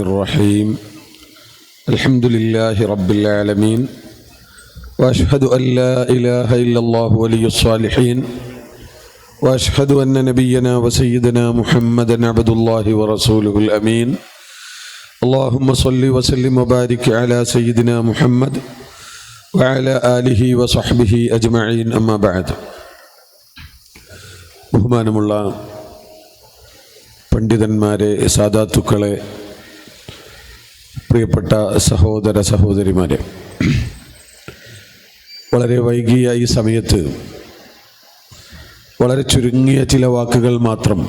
الرحيم الحمد لله رب العالمين واشهد ان لا اله الا الله ولي الصالحين واشهد ان نبينا وسيدنا محمدا عبد الله ورسوله الامين اللهم صل وسلم وبارك على سيدنا محمد وعلى اله وصحبه اجمعين اما بعد ബഹുമാനമുള്ള പണ്ഡിതന്മാരെ സാധാത്തുക്കളെ പ്രിയപ്പെട്ട സഹോദര സഹോദരിമാരെ വളരെ വൈകിയ ഈ സമയത്ത് വളരെ ചുരുങ്ങിയ ചില വാക്കുകൾ മാത്രം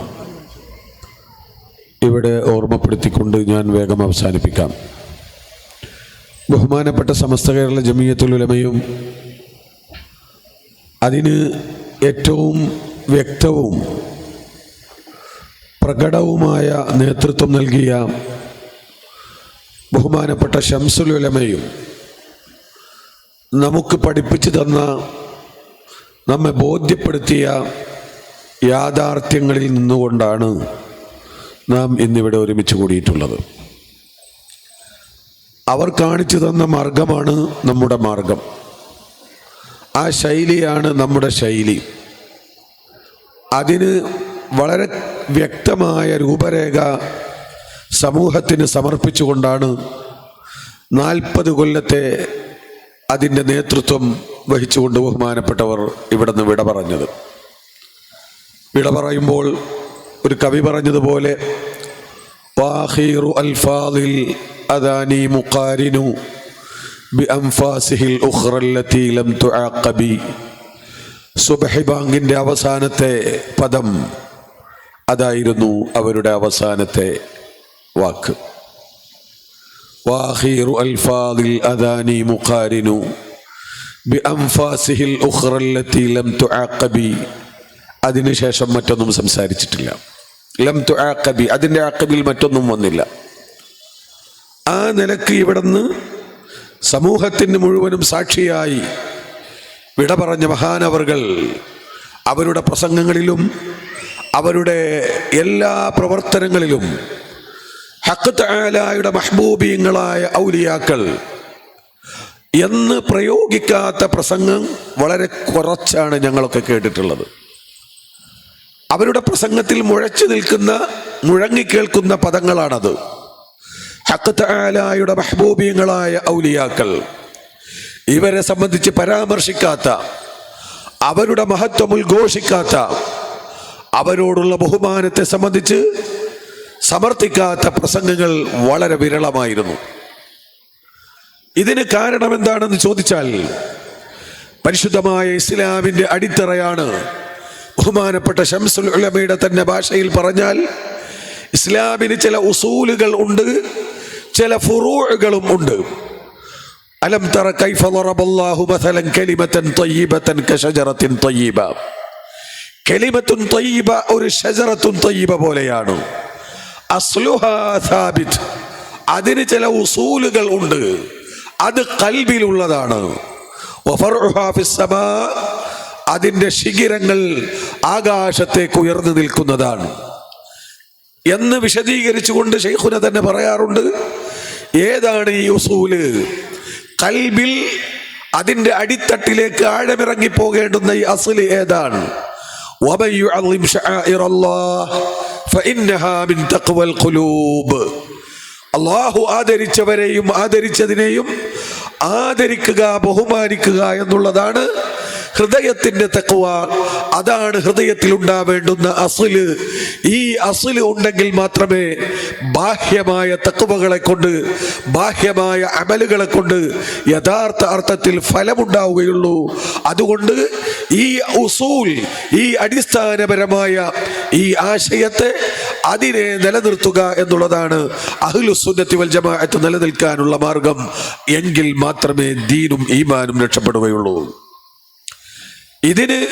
ഇവിടെ ഓർമ്മപ്പെടുത്തിക്കൊണ്ട് ഞാൻ വേഗം അവസാനിപ്പിക്കാം. ബഹുമാനപ്പെട്ട സമസ്ത കേരള ജമീയത്തുൽ ഉലമയും അതിന് ഏറ്റവും വ്യക്തവും പ്രകടവുമായ നേതൃത്വം നൽകിയ ബഹുമാനപ്പെട്ട ഷംസുൽ ഉലമയും നമുക്ക് പഠിപ്പിച്ചു തന്ന നമ്മെ ബോധ്യപ്പെടുത്തിയ യാഥാർത്ഥ്യങ്ങളിൽ നിന്നുകൊണ്ടാണ് നാം ഇന്നിവിടെ ഒരുമിച്ച് കൂടിയിട്ടുള്ളത്. അവർ കാണിച്ചു തന്ന മാർഗമാണ് നമ്മുടെ മാർഗം. ആ ശൈലിയാണ് നമ്മുടെ ശൈലി. അതിന് വളരെ വ്യക്തമായ രൂപരേഖ സമൂഹത്തിന് സമർപ്പിച്ചുകൊണ്ടാണ് നാൽപ്പത് കൊല്ലത്തെ അതിന്റെ നേതൃത്വം വഹിച്ചുകൊണ്ട് ബഹുമാനപ്പെട്ടവർ ഇവിടെ നിന്ന് വിട പറഞ്ഞത്. വിട പറയുമ്പോൾ ഒരു കവി പറഞ്ഞതുപോലെ മുഖാരിനു ബി ലം തുആഖബി. അവസാനത്തെ പദം അതായിരുന്നു അവരുടെ അവസാനത്തെ വാക്ക്. വാഹീറു അൽഫാദിൽ അദാനി മുഖാരിനു അംഫാസിഹിൽ ഉഖ്റല്ലത്തി ലം തുആഖബി. അതിനുശേഷം മറ്റൊന്നും സംസാരിച്ചിട്ടില്ല. ലം തുആഖബി അതിന്റെ ആക്കബിൽ മറ്റൊന്നും വന്നില്ല. ആ നിലയ്ക്ക് ഇവിടുന്ന് സമൂഹത്തിന് മുഴുവനും സാക്ഷിയായി വിട പറഞ്ഞ മഹാനവറുകൾ അവരുടെ പ്രസംഗങ്ങളിലും അവരുടെ എല്ലാ പ്രവർത്തനങ്ങളിലും ഹക്ക് താലായുടെ ഔലിയാക്കൾ എന്ന് പ്രയോഗിക്കാത്ത പ്രസംഗം വളരെ കുറച്ചാണ് ഞങ്ങളൊക്കെ കേട്ടിട്ടുള്ളത്. അവരുടെ പ്രസംഗത്തിൽ മുഴച്ചു നിൽക്കുന്ന മുഴങ്ങിക്കേൾക്കുന്ന പദങ്ങളാണത്. ഹക്ക് താലായുടെ ഔലിയാക്കൾ ഇവരെ സംബന്ധിച്ച് പരാമർശിക്കാത്ത അവരുടെ മഹത്വം ഉദ്ഘോഷിക്കാത്ത അവരോടുള്ള ബഹുമാനത്തെ സംബന്ധിച്ച് സമർത്ഥിക്കാത്ത പ്രസംഗങ്ങൾ വളരെ വിരളമായിരുന്നു. ഇതിന് കാരണം എന്താണെന്ന് ചോദിച്ചാൽ പരിശുദ്ധമായ ഇസ്ലാമിന്റെ അടിത്തറയാണ്. ബഹുമാനപ്പെട്ട ഷംസുൽ ഉലമയുടെ തന്നെ ഭാഷയിൽ പറഞ്ഞാൽ ഇസ്ലാമിന് ചില ഉസൂലുകൾ ഉണ്ട് ചില ഫുറൂകളും ഉണ്ട്. അലം തറ കൈഫ ഒരു ഷജറത്തുൻ പോലെയാണ്. സാബിത്. അതിന് ചില ഉസൂലുകൾ ഉണ്ട്. അത് കൽബിലുള്ളതാണ്. അതിന്റെ ശിഖിരങ്ങൾ ആകാശത്തേക്ക് ഉയർന്നു നിൽക്കുന്നതാണ്. എന്ന് വിശദീകരിച്ചുകൊണ്ട് ഷെയ്ഖുന തന്നെ പറയാറുണ്ട് ഏതാണ് ഈ ഉസൂൽ? കൽബിൽ അതിന്റെ അടിത്തട്ടിലേക്ക് ആഴമിറങ്ങി പോകേണ്ടുന്ന ഈ അസൽ ഏതാണ്? അള്ളാഹു ആദരിച്ചവരെയും ആദരിച്ചതിനെയും ആദരിക്കുക ബഹുമാനിക്കുക എന്നുള്ളതാണ് ഹൃദയത്തിന്റെ തക്കുവ അതാണ് ഹൃദയത്തിൽ ഉണ്ടാവേണ്ടുന്ന അസുൽ. ഈ അസുൽ ഉണ്ടെങ്കിൽ മാത്രമേ ബാഹ്യമായ തക്കുവകളെ കൊണ്ട് ബാഹ്യമായ അമലുകളെ കൊണ്ട് യഥാർത്ഥ അർത്ഥത്തിൽ ഫലമുണ്ടാവുകയുള്ളൂ. അതുകൊണ്ട് ഈ ഉസൂൽ ഈ അടിസ്ഥാനപരമായ ഈ ആശയത്തെ അതിനെ നിലനിർത്തുക എന്നുള്ളതാണ് അഹ്ലുസുന്നത്തി വൽ ജമാഅത്ത് നിലനിൽക്കാനുള്ള മാർഗം. എങ്കിൽ മാത്രമേ ദീനും ഈമാനും രക്ഷപ്പെടുകയുള്ളൂ. ഇതിന്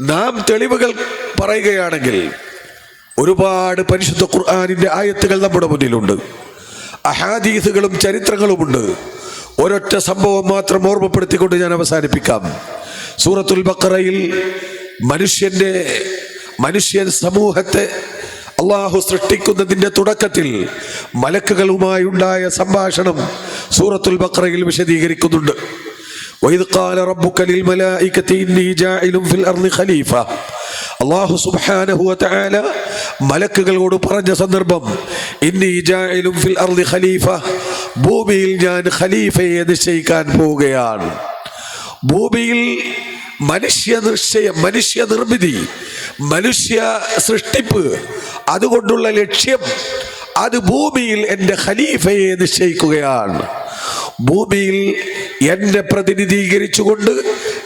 നാം തെളിവുകൾ പറയുകയാണെങ്കിൽ ഒരുപാട് പരിശുദ്ധ ഖുർആാനിന്റെ ആയത്തുകൾ നമ്മുടെ മുന്നിലുണ്ട്. അഹാദീസുകളും ചരിത്രങ്ങളുമുണ്ട്. ഒരൊറ്റ സംഭവം മാത്രം ഓർമ്മപ്പെടുത്തിക്കൊണ്ട് ഞാൻ അവസാനിപ്പിക്കാം. സൂറത്തുൽ ബക്കറയിൽ മനുഷ്യന്റെ മനുഷ്യൻ സമൂഹത്തെ അള്ളാഹു സൃഷ്ടിക്കുന്നതിന്റെ തുടക്കത്തിൽ മലക്കുകളുമായുണ്ടായ സംഭാഷണം സൂറത്തുൽ ബക്കറയിൽ വിശദീകരിക്കുന്നുണ്ട്. وإذ قال ربك للملائكة إني جاعل في الأرض خليفة അള്ളാഹു സുബ്ഹാനഹു വതആല മലക്കുകളോട് പറഞ്ഞ സന്ദർഭം ഇന്നി ജാഇലും ഫിൽ അർളി ഖലീഫ ഭൂമിയിൽ ഞാൻ ഖലീഫയെ നിശ്ചയിക്കാൻ പോവുകയാണ് ഭൂമിയിൽ മനുഷ്യ നിശ്ചയം മനുഷ്യ നിർമ്മിതി മനുഷ്യ സൃഷ്ടിപ്പ് അതുകൊണ്ടുള്ള ലക്ഷ്യം അത് ഭൂമിയിൽ എൻ്റെ ഖലീഫയെ നിശ്ചയിക്കുകയാണ് ഭൂമിയിൽ എന്നെ പ്രതിനിധീകരിച്ചുകൊണ്ട്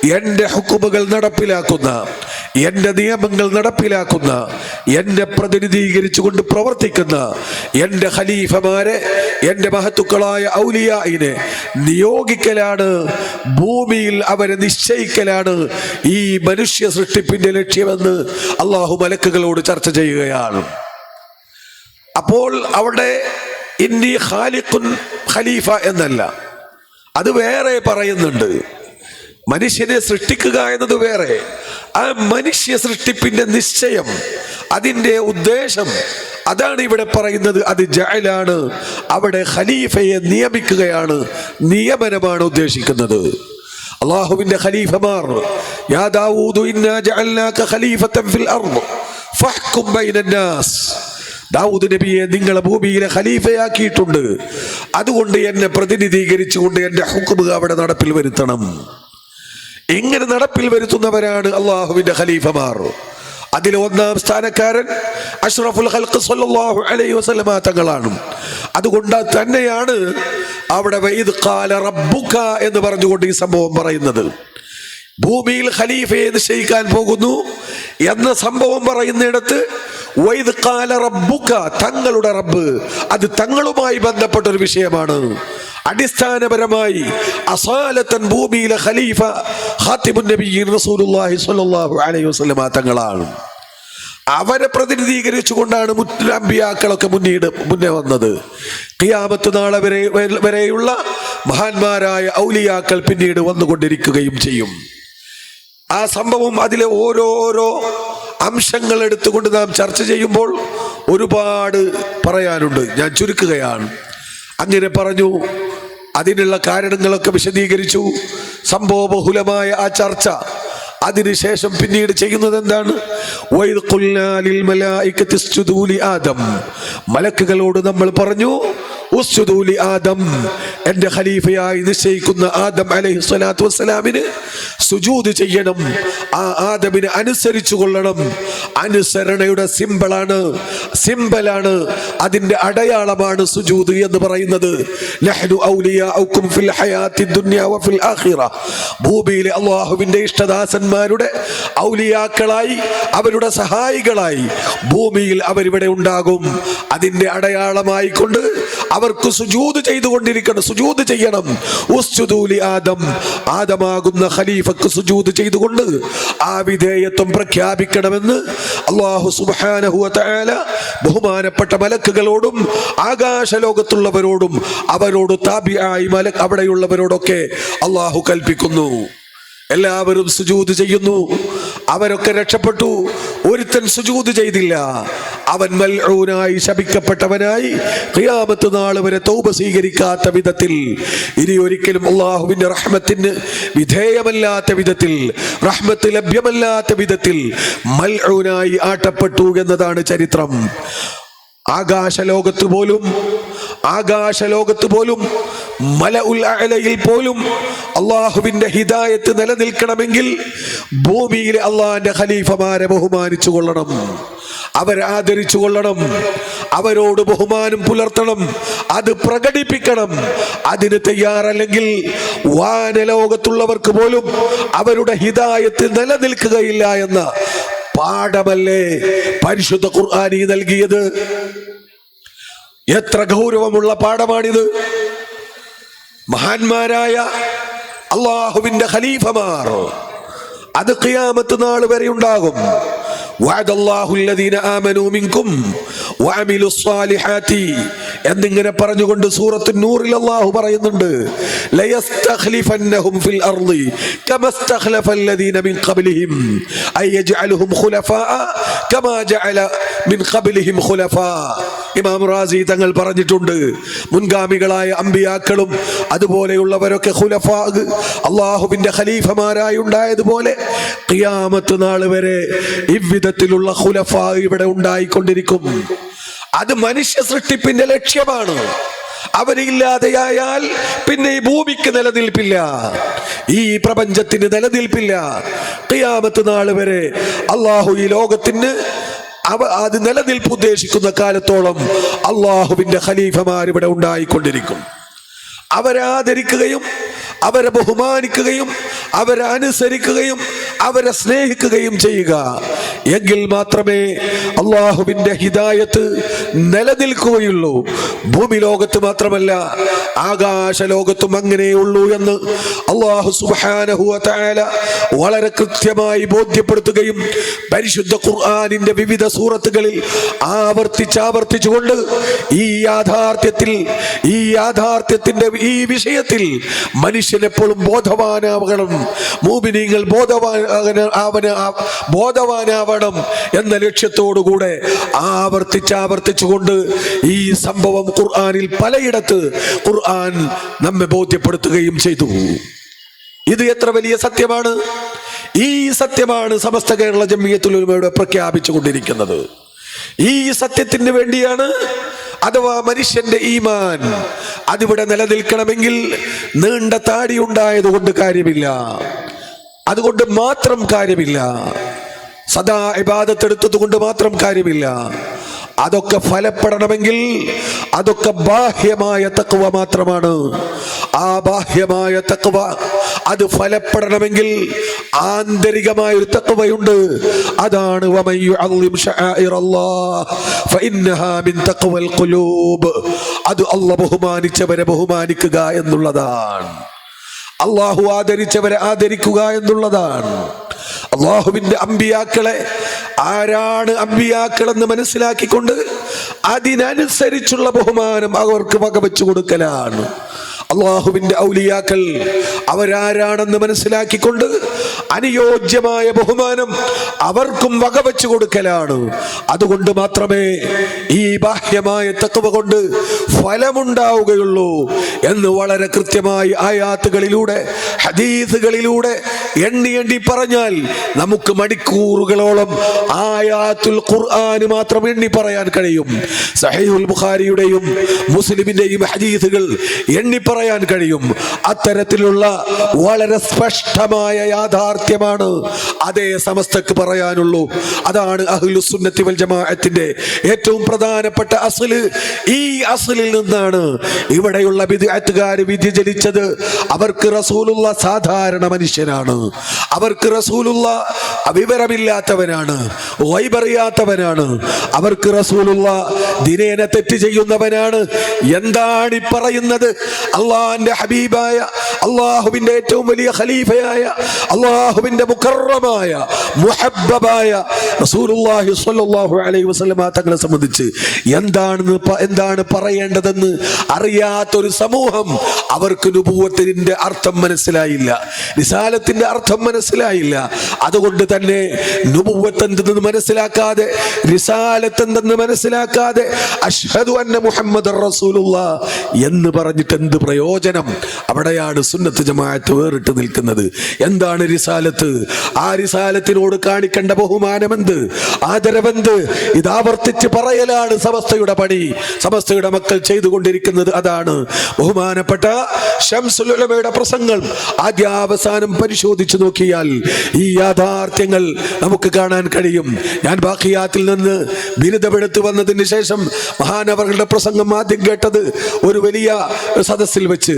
എന്റെ ഹുക്കുമുകൾ നടപ്പിലാക്കുന്ന എന്റെ നിയമങ്ങൾ നടപ്പിലാക്കുന്ന എന്നെ പ്രതിനിധീകരിച്ചുകൊണ്ട് പ്രവർത്തിക്കുന്ന എന്റെ ഖലീഫമാരെ എന്റെ മഹത്തുക്കളായ ഔലിയായിനെ നിയോഗിക്കലാണ് ഭൂമിയിൽ അവരെ നിശ്ചയിക്കലാണ് ഈ മനുഷ്യ സൃഷ്ടിപ്പിന്റെ ലക്ഷ്യമെന്ന് അള്ളാഹു മലക്കുകളോട് ചർച്ച ചെയ്യുകയാണ്. അപ്പോൾ അവിടെ ഇന്നി ഖാലിഖുൻ ഖലീഫ എന്നല്ല അത് വേറെ പറയുന്നുണ്ട്. മനുഷ്യനെ സൃഷ്ടിക്കുക എന്നത് വേറെ. ആ മനുഷ്യ സൃഷ്ടിപ്പിന്റെ നിശ്ചയം അതിന്റെ ഉദ്ദേശം അതാണ് ഇവിടെ പറയുന്നത്. അത് ജയലാണ് അവിടെ ഖലീഫയെ നിയമിക്കുകയാണ് നിയമനമാണ് ഉദ്ദേശിക്കുന്നത്. അള്ളാഹുവിന്റെ ഖലീഫമാർ യാ ഇന്നാ ജഅൽനാക ഖലീഫത്തൻ ഫിൽ അർദ് ഫഹ്കും ബൈനൻ നാസ് ദാവൂദ് നബിയെ നിങ്ങളെ ഭൂമിയിലെ ഖലീഫയാക്കിയിട്ടുണ്ട്. അതുകൊണ്ട് എന്നെ പ്രതിനിധീകരിച്ചുകൊണ്ട് എന്റെ ഹുക്കുമ് അവിടെ നടപ്പിൽ വരുത്തണം. ഇങ്ങനെ നടപ്പിൽ വരുത്തുന്നവരാണ് അള്ളാഹുവിന്റെ ഖലീഫമാർ. അതിൽ ഒന്നാം സ്ഥാനക്കാരൻ അഷ്റഫുൽ ഹൽക്ക് സല്ലല്ലാഹു അലൈഹി വസല്ലമ തങ്ങളാണ്. അതുകൊണ്ട് തന്നെയാണ് അവിടെ വൈദ് ഖാല റബ്ബുക എന്ന് പറഞ്ഞുകൊണ്ട് ഈ സംഭവം പറയുന്നത്. ഭൂമിയിൽ ഖലീഫയെ നിശ്ചയിക്കാൻ പോകുന്നു എന്ന സംഭവം പറയുന്നിടത്ത് വൈദ് ഖാല റബ്ബുക തങ്ങളുടെ റബ്ബ്. അത് തങ്ങളുമായി ബന്ധപ്പെട്ട ഒരു വിഷയമാണ്. അടിസ്ഥാനപരമായി അസാലത്തൻ ഭൂമിയിലെ ഖലീഫ ഹാത്തിമുൻ നബിയ്യീൻ റസൂലുള്ളാഹി സ്വല്ലല്ലാഹു അലൈഹി വസല്ലമ തങ്ങളാണ്. അവരെ പ്രതിനിധീകരിച്ചുകൊണ്ടാണ് മുറ്റംബിയാക്കളൊക്കെ മുന്നീട് മുന്നേ വന്നത്. ഖിയാമത്ത് നാളെ വരെ വരെയുള്ള മഹാന്മാരായ ഔലിയാക്കൾ പിന്നീട് വന്നുകൊണ്ടിരിക്കുകയും ചെയ്യും. ആ സംഭവം അതിലെ ഓരോരോ അംശങ്ങൾ എടുത്തുകൊണ്ട് നാം ചർച്ച ചെയ്യുമ്പോൾ ഒരുപാട് പറയാനുണ്ട്. ഞാൻ ചുരുക്കുകയാണ്. അങ്ങനെ പറഞ്ഞു. അതിനുള്ള കാരണങ്ങളൊക്കെ വിശദീകരിച്ചു. സംഭവബഹുലമായ ആ ചർച്ച. അതിനുശേഷം പിന്നീട് ചെയ്യുന്നത് എന്താണ്? മലക്കുകളോട് നമ്മൾ പറഞ്ഞു ഉസ്ജുദൂ ലി ആദം. എന്റെ ഖലീഫയായി നിശ്ചയിക്കുന്ന ആദം അലൈഹി സ്വലാത്തു വസ്സലാമിന് സുജൂദ് ചെയ്യണം. ആ ആദമിനെ അനുസരിച്ചു കൊള്ളണം. അനുസരണയുടെ സിമ്പിളാണ് സിമ്പലാണ് അതിന്റെ അടയാളമാണ് സുജൂദ് എന്ന് പറയുന്നത്. നഹ്നു ഔലിയാഉക്കും ഫിൽ ഹയാത്തി ദുനിയ വഫിൽ ആഖിറ. ഭൂമിയിലെ അള്ളാഹുവിന്റെ ഇഷ്ടദാസന്മാരുടെ ഔലിയാക്കളായി അവരുടെ സഹായികളായി ഭൂമിയിൽ അവരിവിടെ ഉണ്ടാകും. അതിന്റെ അടയാളമായി കൊണ്ട് അവർക്ക് സുജൂത് ചെയ്തുകൊണ്ടിരിക്കണം. സുജൂത് ചെയ്യണം. ഉസ്ജുദൂലി ആദം. ആദമാകുന്ന ഖലീഫക്ക് സുജൂത് ചെയ്തുകൊണ്ട് ആ വിധേയത്വം പ്രഖ്യാപിക്കണമെന്ന് അള്ളാഹു സുബ്ഹാനഹു തആല ബഹുമാനപ്പെട്ട മലക്കുകളോടും ആകാശലോകത്തുള്ളവരോടും അവരോട് താബിയായി മലക്ക് അവിടെയുള്ളവരോടൊക്കെ അള്ളാഹു കൽപ്പിക്കുന്നു. എല്ലാവരും സുജൂത് ചെയ്യുന്നു. അവരൊക്കെ രക്ഷപ്പെട്ടു. ഒരുത്തൻ സുജൂത് ചെയ്തില്ല. അവൻ മൽഊനായി ശപിക്കപ്പെട്ടവനായി ഖിയാമത്ത് നാൾ വരെ തൗബ സ്വീകരിക്കാത്ത വിധത്തിൽ ഇനി ഒരിക്കലും അള്ളാഹുവിന്റെ റഹ്മത്തിന് വിധേയമല്ലാത്ത വിധത്തിൽ റഹ്മത്ത് ലഭ്യമല്ലാത്ത വിധത്തിൽ മൽഊനായി ആട്ടപ്പെട്ടു എന്നതാണ് ചരിത്രം. ആകാശലോകത്ത് പോലും ആകാശലോകത്ത് പോലും മല ഉൽ പോലും അള്ളാഹുവിന്റെ ഹിദായത്ത് നിലനിൽക്കണമെങ്കിൽ ഭൂമിയിലെ അള്ളാഹിന്റെ ഖലീഫമാരെ ബഹുമാനിച്ചു കൊള്ളണം. അവരെ ആദരിച്ചു കൊള്ളണം. അവരോട് ബഹുമാനം പുലർത്തണം. അത് പ്രകടിപ്പിക്കണം. അതിന് തയ്യാറല്ലെങ്കിൽ വാനലോകത്തുള്ളവർക്ക് പോലും അവരുടെ ഹിതായത്ത് നിലനിൽക്കുകയില്ല എന്ന പാഠമല്ലേ പരിശുദ്ധ ഖുർആാനി നൽകിയത്? എത്ര ഗൗരവമുള്ള പാഠമാണിത്. മഹാന്മാരായ അള്ളാഹുവിന്റെ ഖലീഫമാർ അത് ഖിയാമത്ത് നാൾ വരെ ഉണ്ടാകും. എന്നിങ്ങനെ പറഞ്ഞുകൊണ്ട് സൂറത്ത് നൂറിൽ അള്ളാഹു പറയുന്നുണ്ട് ഖുലഫാ കമാ ജഅല മിൻ ഖബ്ലിഹിം ഖുലഫാ ഇമാം റാസി തങ്ങൾ പറഞ്ഞിട്ടുണ്ട്. മുൻഗാമികളായ അമ്പിയാക്കളും അതുപോലെയുള്ളവരൊക്കെ ഖുലഫാ അള്ളാഹുവിന്റെ ഖലീഫമാരായി ഉണ്ടായതുപോലെ ഖിയാമത്ത് നാൾ വരെ ഇவ்விധത്തിലുള്ള ഖുലഫാ ഇവിടെ ഉണ്ടായിക്കൊണ്ടിരിക്കും. അത് മനുഷ്യ സൃഷ്ടിപ്പിന്റെ ലക്ഷ്യമാണ്. അവരില്ലാതെയായാൽ പിന്നെ ഈ ഭൂമിക്ക് നിലനിൽപ്പില്ല. ഈ പ്രപഞ്ചത്തിന് നിലനിൽപ്പില്ല. ഖിയാമത്ത് നാൾ വരെ അള്ളാഹു ഈ ലോകത്തിന് അവ അത് നിലനിൽപ്പ് ഉദ്ദേശിക്കുന്ന കാലത്തോളം അള്ളാഹുവിന്റെ ഖലീഫമാർ ഇവിടെ ഉണ്ടായിക്കൊണ്ടിരിക്കും. അവരാദരിക്കുകയും അവരെ ബഹുമാനിക്കുകയും അവരെ അവരെ സ്നേഹിക്കുകയും ചെയ്യുക. എങ്കിൽ മാത്രമേ അള്ളാഹുവിന്റെ ഹിദായത്ത് നിലനിൽക്കുകയുള്ളൂ. ഭൂമി ലോകത്ത് മാത്രമല്ല ആകാശ ലോകത്തും അങ്ങനെയുള്ളൂ എന്ന് അള്ളാഹു സുബാനഹുല വളരെ കൃത്യമായി ബോധ്യപ്പെടുത്തുകയും പരിശുദ്ധ ഖുർആാനിന്റെ വിവിധ സൂറത്തുകളിൽ ആവർത്തിച്ചാവർത്തിച്ചുകൊണ്ട് ഈ യാഥാർത്ഥ്യത്തിൽ ഈ യാഥാർത്ഥ്യത്തിന്റെ ഈ വിഷയത്തിൽ മനുഷ്യനെപ്പോഴും ബോധവാനാവണം. മൂമിനീങ്ങൾ ബോധവാൻ അവന് ബോധവാനാവണം എന്ന ലക്ഷ്യത്തോടുകൂടെ ആവർത്തിച്ച് ആവർത്തിച്ചുകൊണ്ട് ഈ സംഭവം ഖുർആാനിൽ പലയിടത്ത് ഖുർആൻ നമ്മെ ബോധ്യപ്പെടുത്തുകയും ചെയ്തു. ഇത് എത്ര വലിയ സത്യമാണ്? ഈ സത്യമാണ് സമസ്ത കേരള ജമ്മിയത്തുലമയുടെ പ്രഖ്യാപിച്ചു കൊണ്ടിരിക്കുന്നത് ഈ സത്യത്തിന് വേണ്ടിയാണ് അഥവാ മനുഷ്യന്റെ ഈമാൻ അതിവിടെ നിലനിൽക്കണമെങ്കിൽ നീണ്ട താടി ഉണ്ടായത് കൊണ്ട് കാര്യമില്ല. അതുകൊണ്ട് മാത്രം കാര്യമില്ല. സദാ ഇബാദത്തെടുത്തത് കൊണ്ട് മാത്രം കാര്യമില്ല. അതൊക്കെ ഫലപ്പെടണമെങ്കിൽ അതൊക്കെ ബാഹ്യമായ തക്വ മാത്രമാണ്. ആ ബാഹ്യമായ തക്വ അത് ഫലപ്പെടണമെങ്കിൽ ആന്തരികമായ ഒരു തക്വയുണ്ട്. അതാണ് അത് അല്ല ബഹുമാനിച്ചവരെ ബഹുമാനിക്കുക എന്നുള്ളതാണ്. അള്ളാഹു ആദരിച്ചവരെ ആദരിക്കുക എന്നുള്ളതാണ്. അള്ളാഹുവിന്റെ അമ്പിയാക്കളെ ആരാണ് അമ്പിയാക്കൾ എന്ന് മനസ്സിലാക്കിക്കൊണ്ട് അതിനനുസരിച്ചുള്ള ബഹുമാനം അവർക്ക് വകവെച്ചു കൊടുക്കലാണ്. അള്ളാഹുവിന്റെ ഔലിയാക്കൾ അവരാരാണെന്ന് മനസ്സിലാക്കിക്കൊണ്ട് അനുയോജ്യമായ ബഹുമാനം അവർക്കും വകവെച്ചു കൊടുക്കലാണ്. അതുകൊണ്ട് മാത്രമേ ഈ ബാഹ്യമായ തത്വ കൊണ്ട് ഫലമുണ്ടാവുകയുള്ളൂ എന്ന് വളരെ കൃത്യമായി ആയാത്തുകളിലൂടെ ഹദീസുകളിലൂടെ എണ്ണി എണ്ണി പറഞ്ഞാൽ നമുക്ക് മണിക്കൂറുകളോളം ആയാത്തുൽ ഖുർആന് മാത്രം എണ്ണി പറയാൻ കഴിയും. സഹീഹുൽ ബുഖാരിയുടെയും മുസ്ലിമിന്റെയും ഹദീസുകൾ എണ്ണി പറയാൻ കഴിയും. അത്തരത്തിലുള്ള വളരെ സ്പഷ്ടമായ യാഥാർത്ഥ്യമാണ്. അതേ സമസ്തക്ക് പറയാനുള്ളൂ. അതാണ് അഹ്ലുസുന്നത്തി വൽ ജമാഅത്തിന്റെ ഏറ്റവും പ്രധാനപ്പെട്ട അസൽ. ഈ അസലിൽ നിന്നാണ് ഇവിടെയുള്ള വിദ്യാർത്ഥുകാർ വ്യതിചലിച്ചത് അവർക്ക് റസൂലുള്ള സാധാരണ മനുഷ്യനാണ്. അവർക്ക് റസൂലുള്ള വിവരമില്ലാത്തവനാണ്. വൈബറിയാത്തവനാണ്. അവർക്ക് റസൂലുള്ള ദിനേന തെറ്റ് ചെയ്യുന്നവനാണ്. എന്താണ് ഈ പറയുന്നത്? അള്ളാന്റെ ഹബീബായ അള്ളാഹുവിന്റെ ഏറ്റവും വലിയ ഖലീഫയായ അള്ളാഹുവിന്റെ മുക്കറമായ മുഹബ്ബായ റസൂലുള്ളാഹി സ്വല്ലല്ലാഹു അലൈഹി തങ്ങളെ സംബന്ധിച്ച് എന്താണ് എന്താണ് പറയേണ്ടതെന്ന് അറിയാത്തൊരു സമൂഹം അവർക്ക് നുപൂവത്തിന്റെ അർത്ഥം മനസ്സിലായില്ല. നിസാലത്തിന്റെ അർത്ഥം മനസ്സിലായില്ല. അതുകൊണ്ട് തന്നെ നുപൂവത്ത് എന്തെന്ന് മനസ്സിലാക്കാതെ റിസാലത്ത് എന്തെന്ന് മനസ്സിലാക്കാതെ അഷ്ഹദു അന്ന മുഹമ്മദ് റസൂലുള്ള എന്ന് പറഞ്ഞിട്ട് എന്ത് പ്രയോജനം? അവിടെയാണ് സുന്നത്ത് ജമാഅത്ത് വേറിട്ട് നിൽക്കുന്നത്. എന്താണ് റിസാലത്ത്? ആ റിസാലത്തിനോട് കാണിക്കേണ്ട ബഹുമാനമെന്ത്? ആദരവെന്ത്? ഇത് ആവർത്തിച്ച് പറയലാണ് സമസ്തയുടെ പണി. സമസ്തയുടെ മക്കൾ ചെയ്തുകൊണ്ടിരിക്കുന്നത് അതാണ്. ബഹുമാനപ്പെട്ട ഷംസുൽ ഉലമയുടെ പ്രസംഗം ആദ്യാവസാനം പരിശോധിച്ചു നോക്കിയാൽ ഈ യാഥാർത്ഥ്യങ്ങൾ നമുക്ക് കാണാൻ കഴിയും. ഞാൻ ബാക്കിയാത്തിൽ നിന്ന് ബിരുദമെടുത്ത് വന്നതിന് ശേഷം മഹാനവറുടെ പ്രസംഗം ആദ്യം കേട്ടത് ഒരു വലിയ സദസ്സിൽ വെച്ച്.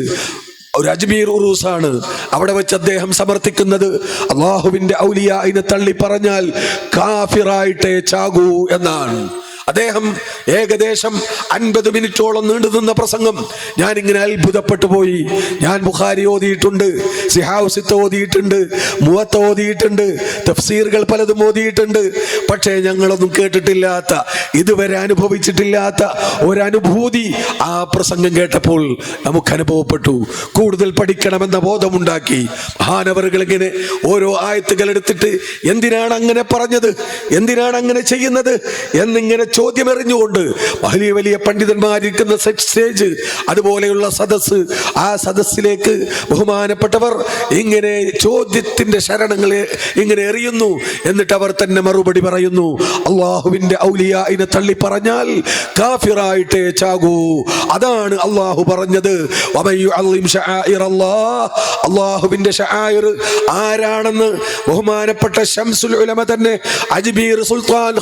ഒരു അജ്മീർ ഉറൂസാണ്. അവിടെ വെച്ച് അദ്ദേഹം സമർത്ഥിക്കുന്നത് അള്ളാഹുവിന്റെ ഔലിയ അതിനെ തള്ളി പറഞ്ഞാൽ കാഫിറായിട്ടേ ചാകൂ എന്നാണ്. അദ്ദേഹം ഏകദേശം അൻപത് മിനിറ്റോളം നീണ്ടു നിന്ന പ്രസംഗം. ഞാൻ ഇങ്ങനെ അത്ഭുതപ്പെട്ടു പോയി. ഞാൻ ബുഖാരി ഓതിയിട്ടുണ്ട് സിഹാവുസിത്ത് ഓതിയിട്ടുണ്ട് മുവത്ത് ഓതിയിട്ടുണ്ട് തഫ്സീറുകൾ പലതും ഓതിയിട്ടുണ്ട്. പക്ഷേ ഞങ്ങളൊന്നും കേട്ടിട്ടില്ലാത്ത ഇതുവരെ അനുഭവിച്ചിട്ടില്ലാത്ത ഒരനുഭൂതി ആ പ്രസംഗം കേട്ടപ്പോൾ നമുക്ക് അനുഭവപ്പെട്ടു. കൂടുതൽ പഠിക്കണമെന്ന ബോധമുണ്ടാക്കി. മഹാനവറുകൾ ഇങ്ങനെ ഓരോ ആയത്തുകൾ എടുത്തിട്ട് എന്തിനാണ് അങ്ങനെ പറഞ്ഞത്? എന്തിനാണ് അങ്ങനെ ചെയ്യുന്നത്? എന്നിങ്ങനെ ചോദ്യം എറിഞ്ഞുകൊണ്ട് വലിയ വലിയ പണ്ഡിതന്മാരിരിക്കുന്ന സെറ്റ് സ്റ്റേജ് അതുപോലെയുള്ള സദസ്സ് ആ സദസ്സിലേക്ക് ബഹുമാനപ്പെട്ടവർ ഇങ്ങനെ ചോദ്യത്തിന്റെ ശരണങ്ങളെ ഇങ്ങനെ എറിയുന്നു എന്നിട്ട് അവർ തന്നെ മറുപടി പറയുന്നു അള്ളാഹുവിന്റെ ഔലിയായിനെ തള്ളി പറഞ്ഞാൽ കാഫിറായിട്ടേ ചാകൂ അതാണ് അള്ളാഹു പറഞ്ഞത്. അള്ളാഹുവിന്റെ ആരാണെന്ന് ബഹുമാനപ്പെട്ട ഷംസുൽ ഉലമ തന്നെ അജ്മീർ സുൽത്താൻ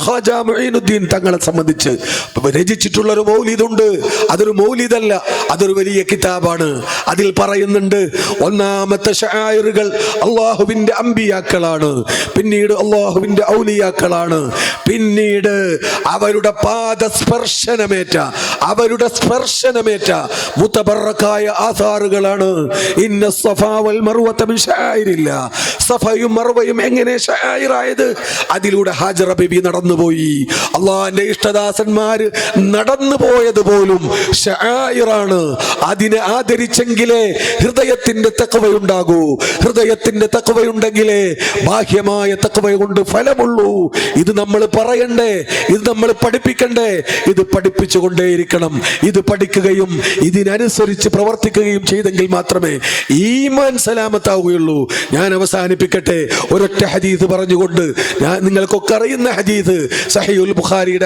മുഈനുദ്ദീൻ തങ്ങളെ സംബന്ധിച്ച് രചിച്ചിട്ടുള്ള ഒരു മൗലിദുണ്ട്. അതൊരു മൗലിതല്ല അതൊരു വലിയ കിതാബാണ്. അതിൽ പറയുന്നുണ്ട് ഒന്നാമത്തെ ഷായറുകൾ അള്ളാഹുവിന്റെ അമ്പിയാക്കളാണ്. പിന്നീട് അള്ളാഹുവിന്റെ ഔലിയാക്കളാണ്. പിന്നീട് അവരുടെ പാദസ്പർശനമേറ്റ അവരുടെ സ്പർശനമേറ്റ മുത്തബറക്കായ ആധാറുകളാണ്. ഇന്ന സഫാവൽ വൽ മറുവത്ത സഫയും മറുവയും എങ്ങനെ ഷായിറായത്? അതിലൂടെ ഹാജറ ബിബി നടന്നുപോയി. അള്ളാഹിന്റെ ഇഷ്ടദാസന്മാര് നടന്നു പോയത് പോലും അതിനെ ആദരിച്ചെങ്കിലേ ഹൃദയത്തിന്റെ തക്കവയുണ്ടാകൂ. ഹൃദയത്തിന്റെ തക്കവയുണ്ടെങ്കിലേ ബാഹ്യമായ തക്കവ കൊണ്ട് ഫലമുള്ളൂ. ഇത് നമ്മൾ പറയണ്ടേ ഇത് നമ്മൾ പഠിപ്പിക്കണ്ടേ. ഇത് പഠിപ്പിച്ചുകൊണ്ടേയിരിക്കണം. ഇത് പഠിക്കുകയും ഇതിനനുസരിച്ച് പ്രവർത്തിക്കുകയും ചെയ്തെങ്കിൽ മാത്രമേ ഈമാൻ സലാമത്താവുകയുള്ളൂ. ഞാൻ അവസാനിപ്പിക്കട്ടെ. ഒരൊറ്റ ഹദീസ് പറഞ്ഞുകൊണ്ട് ഞാൻ നിങ്ങൾക്കൊക്കെ അറിയുന്ന ഹദീസ് സഹയുൽ ബുഖാരിയുടെ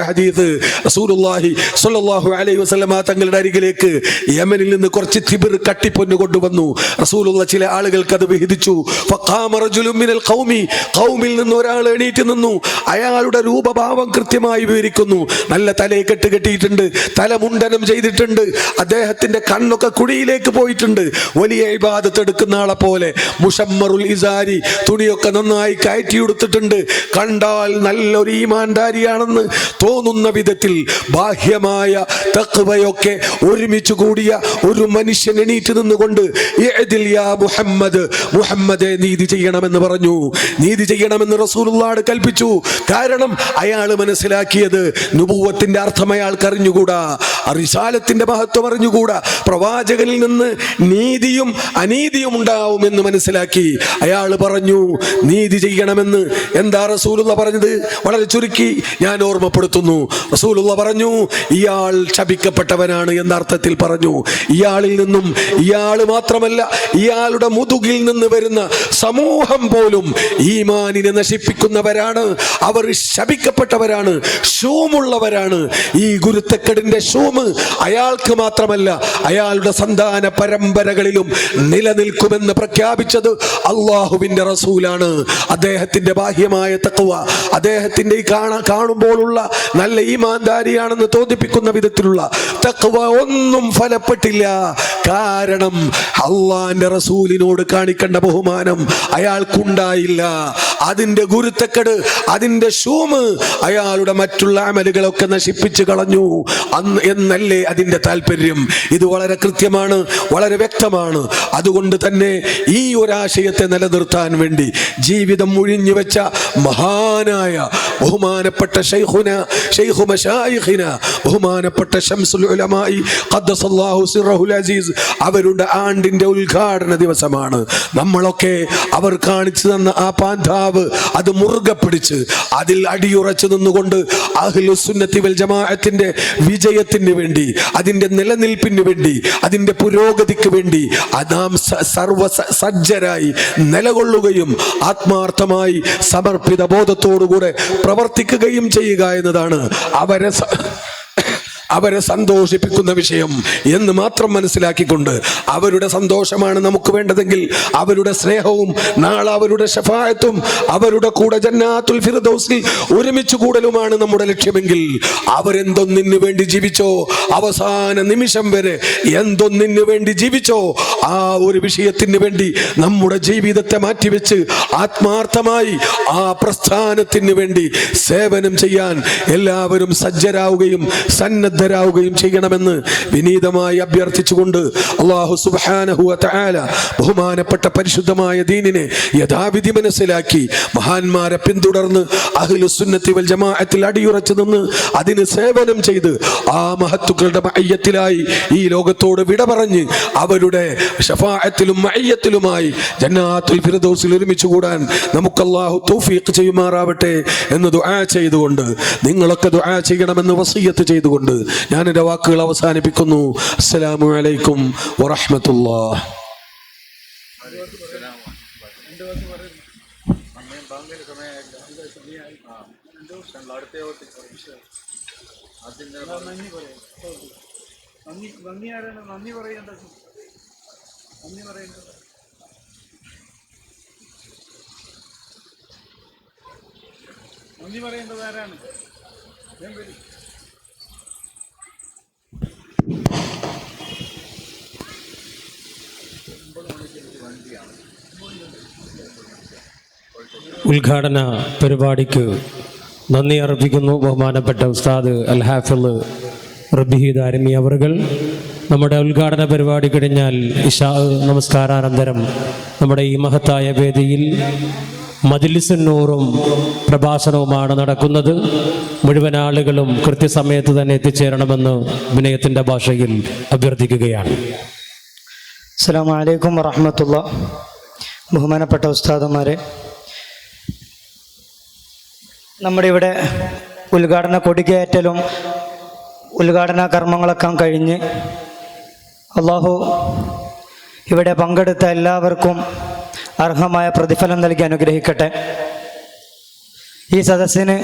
റസൂലുള്ളാഹി സ്വല്ലല്ലാഹു അലൈഹി വസല്ലമ തങ്ങളുടെ അരികിലേക്ക് യമനിൽ നിന്ന് കുറച്ച് തിബിർ കട്ടിപ്പൊന്ന് കൊണ്ടുവന്നു റസൂലുള്ള ചില ആളുകൾക്ക് അത് വിഹിതിച്ചു. ഫഖാമ റജുലുൻ മിനൽ ഖൗമി ഖൗമിൽ നിന്ന് ഒരാൾ എണീറ്റ് നിന്നു. അയാളുടെ രൂപഭാവം കൃത്യമായി വിവരിക്കുന്നു. നല്ല തലയെ കെട്ട് കെട്ടിയിട്ടുണ്ട് തല മുണ്ടനം ചെയ്തിട്ടുണ്ട് അദ്ദേഹത്തിന്റെ കണ്ണൊക്കെ കുഴിയിലേക്ക് പോയിട്ടുണ്ട്. വലിയ ഇബാദത്ത് എടുക്കുന്ന ആളെ പോലെ മുഷമ്മറുൽ ഇസാരി തുണിയൊക്കെ നന്നായി കയറ്റി കൊടുത്തിട്ടുണ്ട് കണ്ടാൽ നല്ലൊരു ഈമാൻദാരിയാണെന്ന് തോന്നുന്ന. വിധത്തിൽ ബാഹ്യമായ തക്വയൊക്കെ ഒരുമിച്ച് കൂടിയ ഒരു മനുഷ്യൻ എണീറ്റ് നിന്നുകൊണ്ട് "ഇഅ്ദിൽ യാ മുഹമ്മദ് മുഹമ്മദെ നീതി ചെയ്യണമെന്ന് പറഞ്ഞു. നീതി ചെയ്യണമെന്ന് റസൂലുള്ളാട് കൽപ്പിച്ചു. കാരണം അയാൾ മനസ്സിലാക്കിയത് നുപൂവത്തിന്റെ അർത്ഥം അയാൾക്ക് അറിഞ്ഞുകൂടാ. റിസാലത്തിന്റെ മഹത്വം അറിഞ്ഞുകൂടാ. പ്രവാചകനിൽ നിന്ന് നീതിയും അനീതിയും ഉണ്ടാവും എന്ന് മനസ്സിലാക്കി അയാൾ പറഞ്ഞു നീതി ചെയ്യണമെന്ന്. എന്താ റസൂലുള്ള പറഞ്ഞത്? വളരെ ചുരുക്കി ഞാൻ ഓർമ്മപ്പെടുത്തുന്നു. റസൂലുള്ള പറഞ്ഞു ഇയാൾ ശപിക്കപ്പെട്ടവനാണ് എന്ന അർത്ഥത്തിൽ പറഞ്ഞു. ഇയാളിൽ നിന്നും ഇയാൾ മാത്രമല്ല ഇയാളുടെ മുതുകിൽ നിന്ന് വരുന്ന സമൂഹം പോലും ഈമാനിനെ നശിപ്പിക്കുന്നവരാണ്. അവർ ശപിക്കപ്പെട്ടവരാണ് ഷൂമുള്ളവരാണ്. ഈ ഗുരുത്തക്കെടിന്റെ ഷൂമ് അയാൾക്ക് മാത്രമല്ല അയാളുടെ സന്താന പരമ്പരകളിലും നിലനിൽക്കുമെന്ന് പ്രഖ്യാപിച്ചത് അള്ളാഹുവിന്റെ റസൂലാണ്. അദ്ദേഹത്തിന്റെ ബാഹ്യമായ തക്കുവ അദ്ദേഹത്തിന്റെ ഈ കാണാ കാണുമ്പോഴുള്ള നല്ല ഈമാന്താരിയാണെന്ന് തോന്നിപ്പിക്കുന്ന വിധത്തിലുള്ള തക്വ ഒന്നും ഫലപ്പെട്ടില്ല. കാരണം അള്ളാന്റെ റസൂലിനോട് കാണിക്കേണ്ട ബഹുമാനം അയാൾക്കുണ്ടായില്ല. അതിന്റെ ഗുരുത്തക്കെട് അതിന്റെ ഷൂമ് അയാളുടെ മറ്റുള്ള അമലുകളൊക്കെ നശിപ്പിച്ചു കളഞ്ഞു. അന്ന് എന്നല്ലേ അതിന്റെ താല്പര്യം? ഇത് വളരെ കൃത്യമാണ് വളരെ വ്യക്തമാണ്. അതുകൊണ്ട് തന്നെ ഈ ഒരാശയത്തെ നിലനിർത്താൻ വേണ്ടി ജീവിതം മുഴിഞ്ഞു വെച്ച മഹാനായ ബഹുമാനപ്പെട്ട ശൈഖുന ശൈഖു മശായിഖിന ബഹുമാനപ്പെട്ട ഷംസുൽ ഉലമായി ഖദ്ദസല്ലാഹു സിറഹുൽ അസീസ് അവരുടെ ആണ്ടിന്റെ ഉദ്ഘാടന ദിവസമാണ്. നമ്മളൊക്കെ അവർ കാണിച്ചു തന്ന ആ പാന്താവ് അത് മുറുകെ പിടിച്ച് അതിൽ അടിയുറച്ചു നിന്നുകൊണ്ട് അഹ്ലുസുന്നത്തി വൽ ജമാഅത്തിന്റെ വിജയത്തിന് വേണ്ടി അതിന്റെ നിലനിൽപ്പിന് വേണ്ടി അതിന്റെ പുരോഗതിക്ക് വേണ്ടി നാം സർവ സജ്ജരായി നിലകൊള്ളുകയും ആത്മാർത്ഥമായി സമർപ്പിത ബോധത്തോടുകൂടെ പ്രവർത്തിക്കുകയും ചെയ്യുക എന്നതാണ് അവരെ അവരെ സന്തോഷിപ്പിക്കുന്ന വിഷയം എന്ന് മാത്രം മനസ്സിലാക്കിക്കൊണ്ട് അവരുടെ സന്തോഷമാണ് നമുക്ക് വേണ്ടതെങ്കിൽ അവരുടെ സ്നേഹവും നാളെ അവരുടെ ഷഫായത്തും അവരുടെ കൂടെ ജന്നാത്തുൽ ഫിറദൗസിൽ ഒരുമിച്ച് കൂടലുമാണ് നമ്മുടെ ലക്ഷ്യമെങ്കിൽ അവരെന്തൊന്നിന് വേണ്ടി ജീവിച്ചോ അവസാന നിമിഷം വരെ എന്തൊന്നിന് വേണ്ടി ജീവിച്ചോ ആ ഒരു വിഷയത്തിന് വേണ്ടി നമ്മുടെ ജീവിതത്തെ മാറ്റിവെച്ച് ആത്മാർത്ഥമായി ആ പ്രസ്ഥാനത്തിന് വേണ്ടി സേവനം ചെയ്യാൻ എല്ലാവരും സജ്ജരാവുകയും സന്നദ്ധരാവുകയും ചെയ്യണമെന്ന് വിനീതമായി അഭ്യർത്ഥിച്ചുകൊണ്ട് അള്ളാഹു സുബാനഹുവ ബഹുമാനപ്പെട്ട പരിശുദ്ധമായ ദീനിനെ യഥാവിധി മനസ്സിലാക്കി മഹാന്മാരെ പിന്തുടർന്ന് അഹ്ലു സുന്നത്തി വൽ ജമാഅത്തിൽ അടിയുറച്ചു നിന്ന് അതിന് സേവനം ചെയ്ത് ആ മഹത്തുക്കളുടെ മയ്യത്തിലായി ഈ ലോകത്തോട് വിട പറഞ്ഞ് അവരുടെ ഷഫായത്തിലും മയ്യത്തിലുമായി ജന്നാത്തുൽ ഫിർദൗസിൽ ഒരുമിച്ച് കൂടാൻ നമുക്ക് അള്ളാഹു തൗഫീഖ് ചെയ്യുമാറാവട്ടെ എന്ന് ദുആ ചെയ്തുകൊണ്ട് നിങ്ങളൊക്കെ ദുആ ചെയ്യണമെന്ന് വസീയത്ത് ചെയ്തുകൊണ്ട് ഞാൻ എന്റെ വാക്കുകൾ അവസാനിപ്പിക്കുന്നു. അസ്സലാമു അലൈക്കും വറഹമത്തുള്ള നന്ദി പറയേണ്ടത് ആരാണ്? ഞാൻ വരും. ഉദ്ഘാടന പരിപാടിക്ക് നന്ദി അർപ്പിക്കുന്നു ബഹുമാനപ്പെട്ട ഉസ്താദ് അൽ ഹാഫിൾ ആരമി അവർകൾ നമ്മുടെ ഉദ്ഘാടന പരിപാടി കഴിഞ്ഞാൽ ഇഷാ നമസ്കാരാനന്തരം നമ്മുടെ ഈ മഹത്തായ വേദിയിൽ മജിലിസന്നൂറും പ്രഭാഷണവുമാണ് നടക്കുന്നത്. മുഴുവൻ ആളുകളും കൃത്യസമയത്ത് തന്നെ എത്തിച്ചേരണമെന്ന് വിനയത്തിന്റെ ഭാഷയിൽ അഭ്യർത്ഥിക്കുകയാണ്. അസ്സാം വലൈക്കും ബഹുമാനപ്പെട്ട ഉസ്താദന്മാരെ നമ്മുടെ ഇവിടെ ഉദ്ഘാടന കൊടികയറ്റലും ഉദ്ഘാടന കർമ്മങ്ങളൊക്കെ കഴിഞ്ഞ് അള്ളാഹു ഇവിടെ പങ്കെടുത്ത എല്ലാവർക്കും അർഹമായ പ്രതിഫലം നൽകി അനുഗ്രഹിക്കട്ടെ. ഈ സദസ്സിന്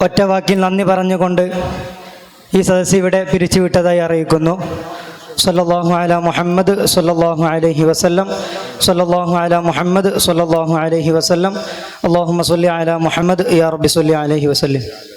ഒറ്റ വാക്കിൽ നന്ദി പറഞ്ഞുകൊണ്ട് ഈ സദസ്സ് ഇവിടെ പിരിച്ചുവിട്ടതായി അറിയിക്കുന്നു. സല്ലല്ലാഹു അല മുഹമ്മദ് സല്ലല്ലാഹു അലൈഹി വസല്ലം സല്ലല്ലാഹു അല മുഹമ്മദ് സല്ലല്ലാഹു അലൈഹി വസല്ലം. അല്ലാഹുമ്മ സ്വല്ലി അല മുഹമ്മദ് യാ റബ്ബി സല്ലി അലൈഹി വസല്ലം.